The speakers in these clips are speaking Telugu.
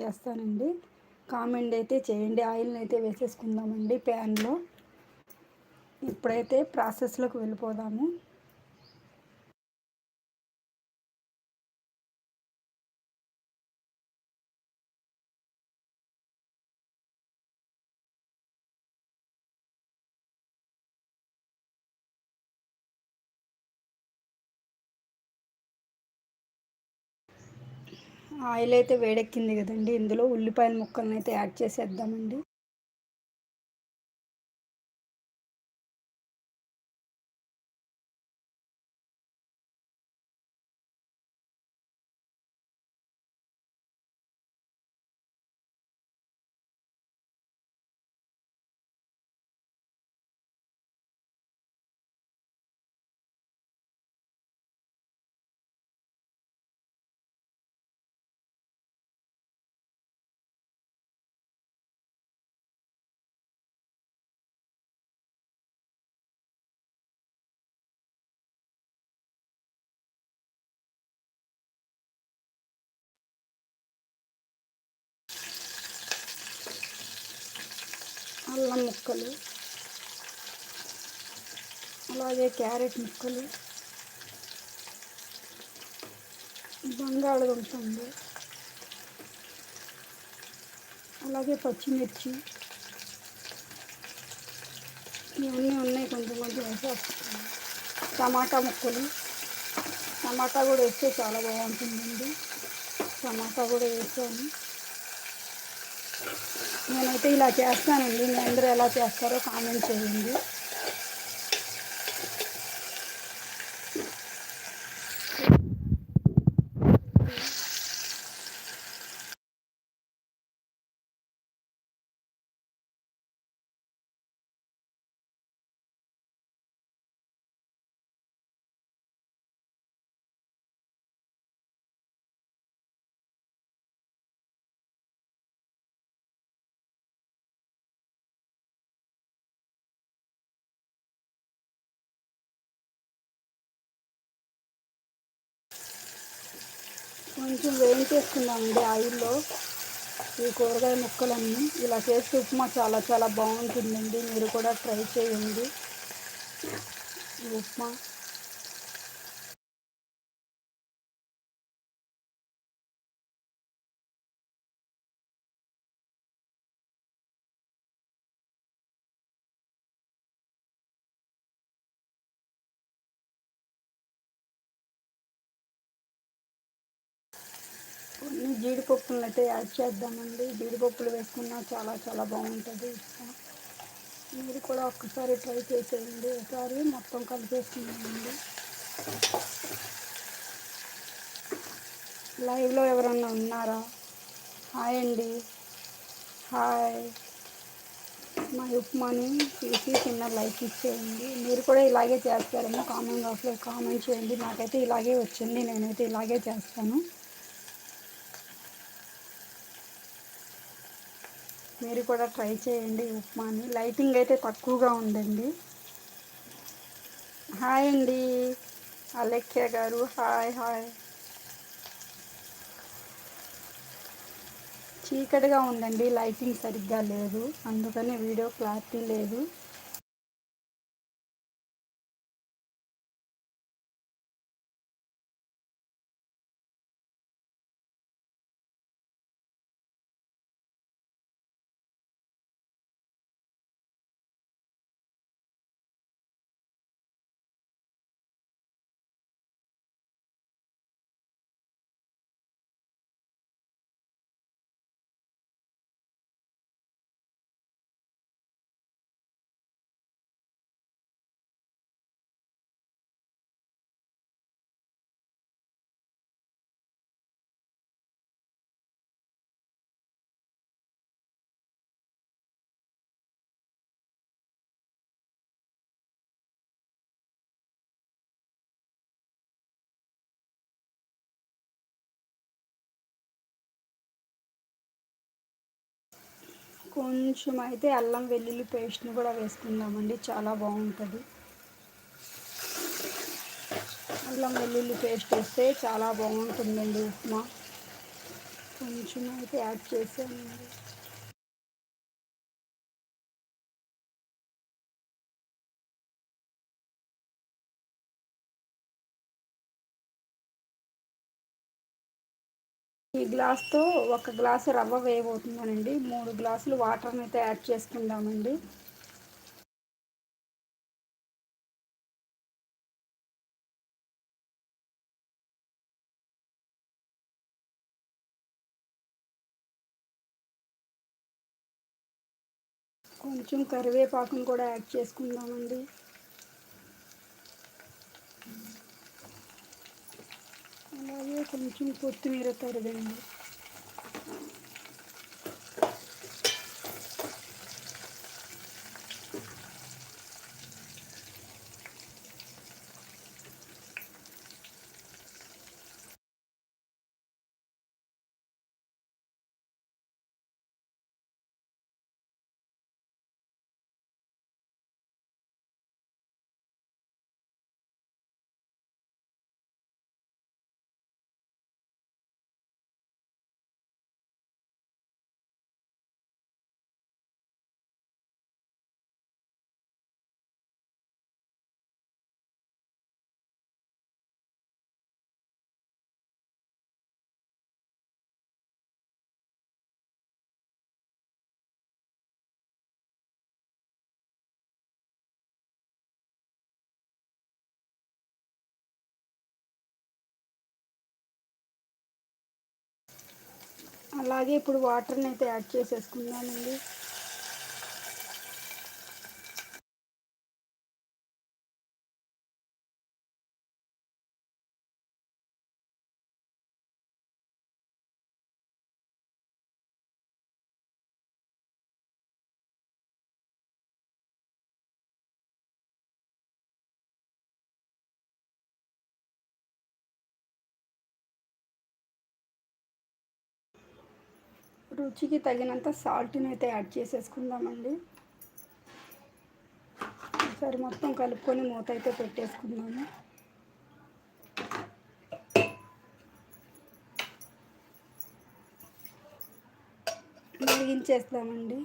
చేస్తానండి. కామెంట్ అయితే చేయండి. ఆయిల్ని అయితే వేసేసుకుందామండి ప్యాన్లో. ఇప్పుడైతే ప్రాసెస్లోకి వెళ్ళిపోదాము. ఆయిల్ అయితే వేడెక్కింది కదండి. ఇందులో ఉల్లిపాయల ముక్కలను అయితే యాడ్ చేసేద్దామండి. అల్లం ముక్కలు అలాగే క్యారెట్ ముక్కలు బంగాళదుంప ఉంది అలాగే పచ్చిమిర్చి ఇవన్నీ ఉన్నాయి కొంచెం కొంచెం వేసేస్తాను. టమాటా ముక్కలు టమాటా కూడా వేస్తే చాలా బాగుంటుందండి. టమాటా కూడా వేసాను. నేనైతే ఇలా చేస్తానండి. మీ అందరూ ఎలా చేస్తారో కామెంట్ చేయండి. కొంచెం వేయించేసుకుందామండి ఆయిల్లో ఈ కూరగాయ ముక్కలన్నీ. ఇలా చేస్తే ఉప్మా చాలా చాలా బాగుంటుందండి. మీరు కూడా ట్రై చేయండి. ఉప్మా. జీడిపప్పులను అయితే యాడ్ చేద్దామండి. జీడిపప్పులు వేసుకున్నా చాలా చాలా బాగుంటుంది. మీరు కూడా ఒక్కసారి ట్రై చేసేయండి. ఒకసారి మొత్తం కలిపేసుకున్నామండి లైవ్లో ఎవరన్నా ఉన్నారా? హాయ్ అండి. హాయ్. మా ఉప్మాని తీసి చిన్న లైక్ ఇచ్చేయండి. మీరు కూడా ఇలాగే చేస్తారేమో కామెంట్ బాక్స్లో కామెంట్ చేయండి. నాకైతే ఇలాగే వచ్చింది. నేనైతే ఇలాగే చేస్తాను. మీరు కూడా ట్రై చేయండి ఉప్మాని. లైటింగ్ అయితే తక్కువగా ఉందండి. హాయ్ అండి. అలెక్య గారు హాయ్ హాయ్ చీకటిగా ఉందండి. లైటింగ్ సరిగ్గా లేదు. అందుకని వీడియో క్లారిటీ లేదు. కొంచెం అయితే అల్లం వెల్లుల్లి పేస్ట్ని కూడా వేసుకుందామండి చాలా బాగుంటుంది. అల్లం వెల్లుల్లి పేస్ట్ వేస్తే చాలా బాగుంటుందండి ఉప్మా. కొంచెం అయితే యాడ్ చేసానండి. గ్లాస్తో ఒక గ్లాసు రవ్వ వేయబోతున్నానండి. మూడు గ్లాసులు వాటర్ని అయితే యాడ్ చేసుకుందామండి. కొంచెం కరివేపాకును కూడా యాడ్ చేసుకుందామండి. అలాగే కొంచెం కొత్తిమీర తరగండి అలాగే ఇప్పుడు వాటర్ని అయితే యాడ్ చేసేసుకుందామండి. రుచికి తగినంత సాల్ట్ని అయితే యాడ్ చేసేసుకుందామండి. ఒకసారి మొత్తం కలుపుకొని మూత అయితే పెట్టేసుకుందాము. మరిగించేస్తామండి.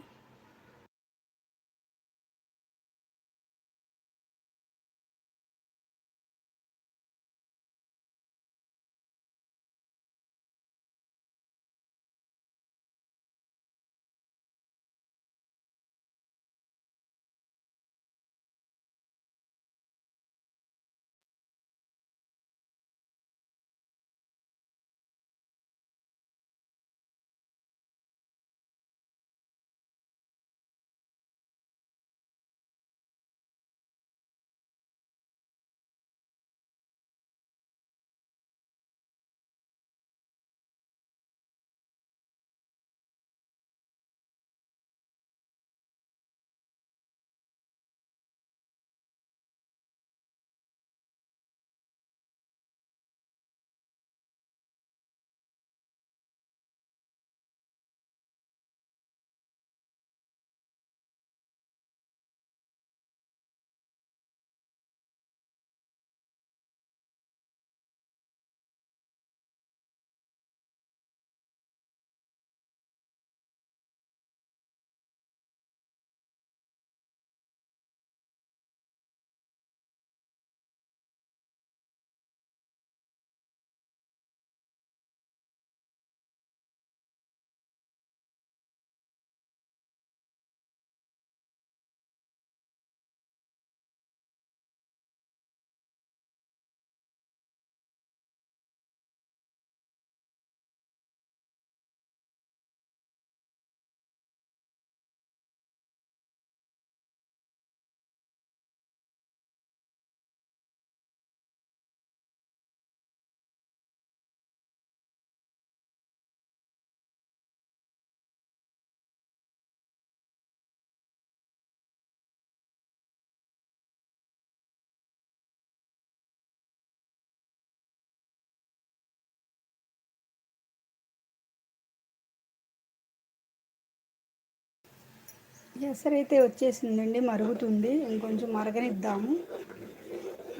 ఎసరైతే వచ్చేసిందండి మరుగుతుంది. ఇంకొంచెం మరగనిద్దాము.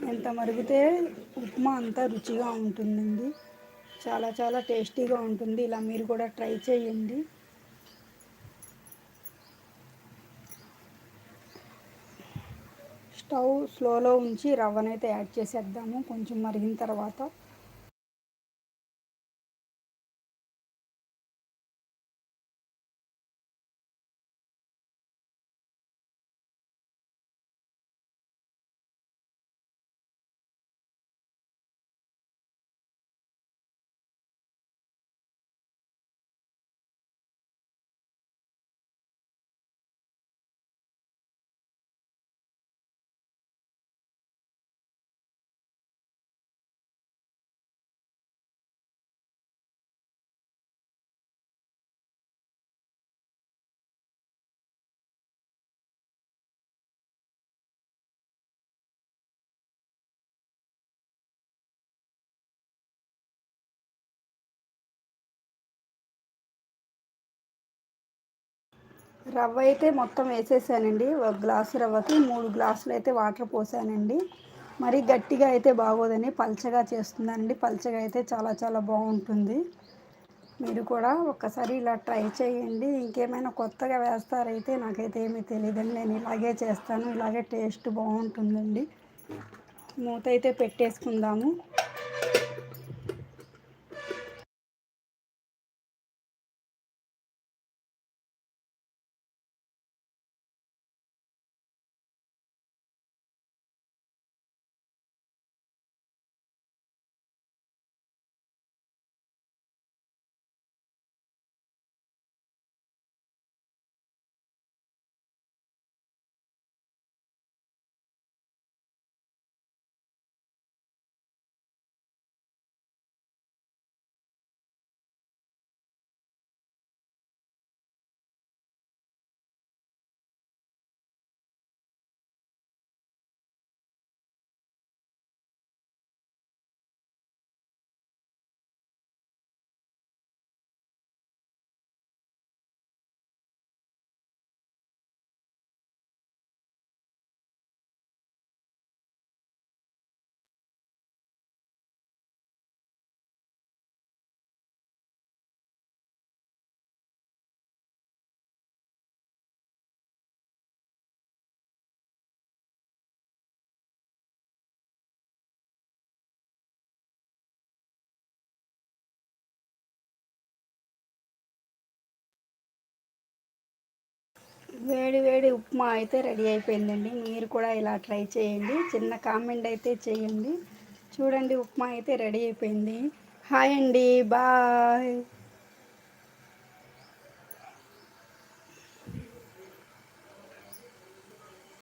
ఎంత మరిగితే ఉప్మా అంతా రుచిగా ఉంటుందండి. చాలా చాలా టేస్టీగా ఉంటుంది. ఇలా మీరు కూడా ట్రై చేయండి. స్టవ్ స్లోలో ఉంచి రవ్వనైతే యాడ్ చేసేద్దాము. కొంచెం మరిగిన తర్వాత రవ్వ అయితే మొత్తం వేసేసానండి. ఒక గ్లాసు రవ్వకి మూడు గ్లాసులు అయితే వాటర్ పోసానండి. మరీ గట్టిగా అయితే బాగోదని పల్చగా చేస్తున్నానండి. పల్చగా అయితే చాలా చాలా బాగుంటుంది. మీరు కూడా ఒక్కసారి ఇలా ట్రై చేయండి. ఇంకేమైనా కొత్తగా వేస్తారైతే నాకైతే ఏమీ తెలియదండి. నేను ఇలాగే చేస్తాను. ఇలాగే టేస్ట్ బాగుంటుందండి. మూత అయితే పెట్టేసుకుందాము. వేడి వేడి ఉప్మా అయితే రెడీ అయిపోయిందండి. మీరు కూడా ఇలా ట్రై చేయండి. చిన్న కామెంట్ అయితే చేయండి. చూడండి ఉప్మా అయితే రెడీ అయిపోయింది. హాయ్ అండి. బాయ్.